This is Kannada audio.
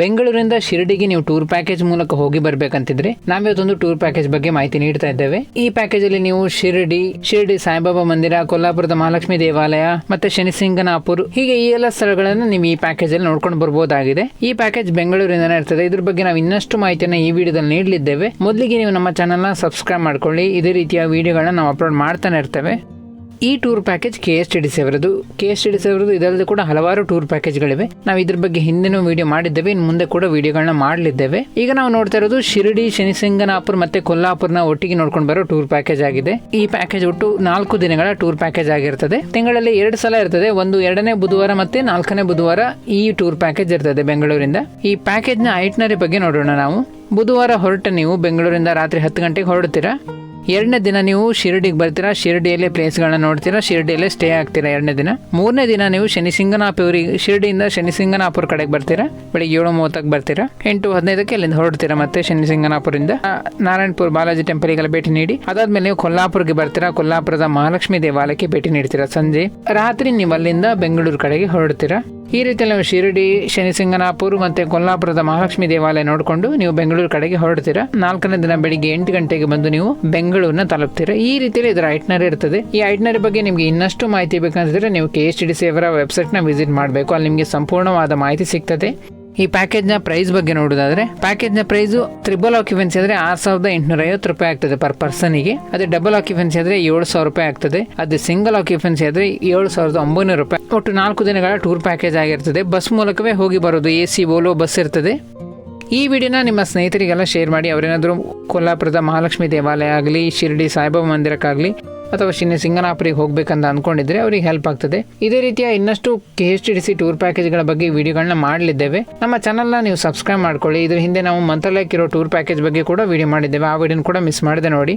ಬೆಂಗಳೂರಿಂದ ಶಿರಡಿಗೆ ನೀವು ಟೂರ್ ಪ್ಯಾಕೇಜ್ ಮೂಲಕ ಹೋಗಿ ಬರ್ಬೇಕಂತಿದ್ರೆ ನಾವಿವತ್ತೊಂದು ಟೂರ್ ಪ್ಯಾಕೇಜ್ ಬಗ್ಗೆ ಮಾಹಿತಿ ನೀಡ್ತಾ ಇದ್ದೇವೆ. ಈ ಪ್ಯಾಕೇಜ್ ಅಲ್ಲಿ ನೀವು ಶಿರಡಿ ಶಿರಡಿ ಸಾಯಿಬಾಬಾ ಮಂದಿರ, ಕೊಲ್ಲಾಪುರದ ಮಹಾಲಕ್ಷ್ಮಿ ದೇವಾಲಯ ಮತ್ತೆ ಶನಿಸಿಂಗನಾಪುರ್ ಹೀಗೆ ಈ ಎಲ್ಲ ಸ್ಥಳಗಳನ್ನು ನೀವು ಈ ಪ್ಯಾಕೇಜ್ ಅಲ್ಲಿ ನೋಡ್ಕೊಂಡು ಬರ್ಬೋದಾಗಿದೆ. ಈ ಪ್ಯಾಕೇಜ್ ಬೆಂಗಳೂರಿಂದನೇ ಇರ್ತದೆ. ಇದ್ರ ಬಗ್ಗೆ ನಾವು ಇನ್ನಷ್ಟು ಮಾಹಿತಿಯನ್ನು ಈ ವಿಡಿಯೋದಲ್ಲಿ ನೀಡಲಿದ್ದೇವೆ. ಮೊದಲಿಗೆ ನೀವು ನಮ್ಮ ಚಾನಲ್ನ ಸಬ್ಸ್ಕ್ರೈಬ್ ಮಾಡ್ಕೊಳ್ಳಿ. ಇದೇ ರೀತಿಯ ವಿಡಿಯೋಗಳನ್ನ ನಾವು ಅಪ್ಲೋಡ್ ಮಾಡ್ತಾನೆ ಇರ್ತೇವೆ. ಈ tour package K S T D C ಅವರದು. K S T D C ಅವರದು, ಇದಲ್ಲದೆ ಕೂಡ ಹಲವಾರು ಟೂರ್ ಪ್ಯಾಕೇಜ್ಗಳಿವೆ. ನಾವು ಇದ್ರ ಬಗ್ಗೆ ಹಿಂದಿನೂ ವಿಡಿಯೋ ಮಾಡಿದ್ದೇವೆ, ಇನ್ನು ಮುಂದೆ ಕೂಡ ವಿಡಿಯೋಗಳನ್ನ ಮಾಡಲಿದ್ದೇವೆ. ಈಗ ನಾವು ನೋಡ್ತಾ ಇರೋದು ಶಿರಡಿ, ಶನಿಸಿಂಗನಾಪುರ್ ಮತ್ತೆ ಕೊಲ್ಲಾಪುರ್ನ ಒಟ್ಟಿಗೆ ನೋಡ್ಕೊಂಡು ಬರೋ ಟೂರ್ ಪ್ಯಾಕೇಜ್ ಆಗಿದೆ. ಈ ಪ್ಯಾಕೇಜ್ ಒಟ್ಟು ನಾಲ್ಕು ದಿನಗಳ ಟೂರ್ ಪ್ಯಾಕೇಜ್ ಆಗಿರ್ತದೆ. ತಿಂಗಳಲ್ಲಿ ಎರಡು ಸಲ ಇರ್ತದೆ, ಒಂದು ಎರಡನೇ ಬುಧವಾರ ಮತ್ತೆ ನಾಲ್ಕನೇ ಬುಧವಾರ ಈ ಟೂರ್ ಪ್ಯಾಕೇಜ್ ಇರ್ತದೆ ಬೆಂಗಳೂರಿಂದ. ಈ ಪ್ಯಾಕೇಜ್ನ ಐಟ್ನರಿ ಬಗ್ಗೆ ನೋಡೋಣ ನಾವು. ಬುಧವಾರ ಹೊರಟ ನೀವು ಬೆಂಗಳೂರಿಂದ ರಾತ್ರಿ ಹತ್ತು ಗಂಟೆಗೆ ಹೊರಡ್ತೀರಾ? ಎರಡನೇ ದಿನ ನೀವು ಶಿರಡಿಗೆ ಬರ್ತೀರಾ, ಶಿರಡಿಯಲ್ಲೇ ಪ್ಲೇಸ್ಗಳನ್ನ ನೋಡ್ತೀರಾ, ಶಿರಡಿಯಲ್ಲೇ ಸ್ಟೇ ಆಗ್ತೀರಾ ಎರಡನೇ ದಿನ? ಮೂರನೇ ದಿನ ನೀವು ಶನಿಸಿಂಗನಾಪುರಿಗೆ ಶಿರಡಿಯಿಂದ ಶನಿಸಿಂಗನಾಪುರ ಕಡೆಗೆ ಬರ್ತೀರಾ? ಬೆಳಿಗ್ಗೆ ಏಳು ಮೂವತ್ತಕ್ಕೆ ಬರ್ತೀರಾ? ಎಂಟು ಹದಿನೈದಕ್ಕೆ ಅಲ್ಲಿಂದ ಹೊರಡ್ತೀರಾ ಮತ್ತೆ ಶನಿಸಿಂಗನಾಪುರಿಂದ? ನಾರಾಯಣಪುರ ಬಾಲಾಜಿ ಟೆಂಪಲ್ಗೆಲ್ಲ ಭೇಟಿ ನೀಡಿ. ಅದಾದ್ಮೇಲೆ ನೀವು ಕೊಲ್ಲಾಪುರ್ಗೆ ಬರ್ತೀರಾ, ಕೊಲ್ಲಾಪುರದ ಮಹಾಲಕ್ಷ್ಮಿ ದೇವಾಲಯಕ್ಕೆ ಭೇಟಿ ನೀಡ್ತೀರಾ ಸಂಜೆ. ರಾತ್ರಿ ನೀವು ಅಲ್ಲಿಂದ ಬೆಂಗಳೂರು ಕಡೆಗೆ ಹೊರಡ್ತೀರಾ? ಈ ರೀತಿಯಲ್ಲಿ ನಾವು ಶಿರಡಿ, ಶನಿಸಿಂಗನಾಪುರ್ ಮತ್ತೆ ಕೊಲ್ಲಾಪುರದ ಮಹಾಲಕ್ಷ್ಮಿ ದೇವಾಲಯ ನೋಡಿಕೊಂಡು ನೀವು ಬೆಂಗಳೂರು ಕಡೆಗೆ ಹೊರಡ್ತೀರಾ? ನಾಲ್ಕನೇ ದಿನ ಬೆಳಿಗ್ಗೆ ಎಂಟು ಗಂಟೆಗೆ ಬಂದು ನೀವು ಬೆಂಗಳೂರನ್ನ ತಲುಪ್ತೀರಾ? ಈ ರೀತಿಯಲ್ಲಿ ಇದರ ಐಟ್ನರಿ ಇರ್ತದೆ. ಈ ಐಟ್ನರಿ ಬಗ್ಗೆ ನಿಮಗೆ ಇನ್ನಷ್ಟು ಮಾಹಿತಿ ಬೇಕಂತಿದ್ರೆ ನೀವು ಕೆ ಎಸ್ ಡಿ ಸಿ ಅವರ ವೆಬ್ಸೈಟ್ನ ವಿಸಿಟ್ ಮಾಡಬೇಕು. ಅಲ್ಲಿ ನಿಮಗೆ ಸಂಪೂರ್ಣವಾದ ಮಾಹಿತಿ ಸಿಗ್ತದೆ. ಈ ಪ್ಯಾಕೇಜ್ನ ಪ್ರೈಸ್ ಬಗ್ಗೆ ನೋಡೋದಾದ್ರೆ ಪ್ಯಾಕೇಜ್ನ ಪ್ರೈಸು ತ್ರಿಬಲ್ ಆಕ್ಯುಪೆನ್ಸಿ ಆದ್ರೆ ಆರು ಸಾವಿರದ ಎಂಟುನೂರ ಐವತ್ತು ರೂಪಾಯಿ ಆಗ್ತದೆ ಪರ್ ಪರ್ಸನಿಗೆ ಅದೇ ಡಬಲ್ ಆಕ್ಯುಪೆನ್ಸಿ ಆದ್ರೆ ಏಳು ಸಾವಿರ ರೂಪಾಯಿ ಆಗ್ತದೆ. ಅದೇ ಸಿಂಗಲ್ ಆಕ್ಯುಪೆನ್ಸಿ ಆದ್ರೆ ಏಳು ಸಾವಿರದ ಒಂಬೈನೂರು ರೂಪಾಯಿ. ಒಟ್ಟು ನಾಲ್ಕು ದಿನಗಳ ಟೂರ್ ಪ್ಯಾಕೇಜ್ ಆಗಿರ್ತದೆ. ಬಸ್ ಮೂಲಕವೇ ಹೋಗಿ ಬರೋದು, ಎ ಸಿ, ಓಲೋ, ಬಸ್ ಇರ್ತದೆ. ಈ ವಿಡಿಯೋನ ನಿಮ್ಮ ಸ್ನೇಹಿತರಿಗೆಲ್ಲ ಶೇರ್ ಮಾಡಿ. ಅವರೇನಾದರೂ ಕೊಲ್ಲಾಪುರದ ಮಹಾಲಕ್ಷ್ಮಿ ದೇವಾಲಯ ಆಗಲಿ, ಶಿರಡಿ, ಸಾಯಿಬಾಬಾ ಮಂದಿರಕ್ಕಾಗಲಿ ಅಥವಾ ಸಿಂಗನಾಪುರಿಗೆ ಹೋಗ್ಬೇಕಂತ ಅನ್ಕೊಂಡಿದ್ರೆ ಅವರಿಗೆ ಹೆಲ್ಪ್ ಆಗ್ತದೆ. ಇದೇ ರೀತಿಯ ಇನ್ನಷ್ಟು K S T D C tour ಪ್ಯಾಕೇಜ್ಗಳ ಬಗ್ಗೆ ವಿಡಿಯೋಗಳನ್ನ ಮಾಡಲಿದ್ದೇವೆ. ನಮ್ಮ ಚಾನಲ್ನ ನೀವು ಸಬ್ಸ್ಕ್ರೈಬ್ ಮಾಡ್ಕೊಳ್ಳಿ. ಇದ್ರ ಹಿಂದೆ ನಾವು ಮಂತ್ರಾಲಯಕ್ಕಿರೋ ಟೂರ್ ಪ್ಯಾಕೇಜ್ ಬಗ್ಗೆ ಕೂಡ ವಿಡಿಯೋ ಮಾಡಿದ್ದೇವೆ. ಆ ವಿಡಿಯೋನ ಕೂಡ ಮಿಸ್ ಮಾಡಿದೆ ನೋಡಿ.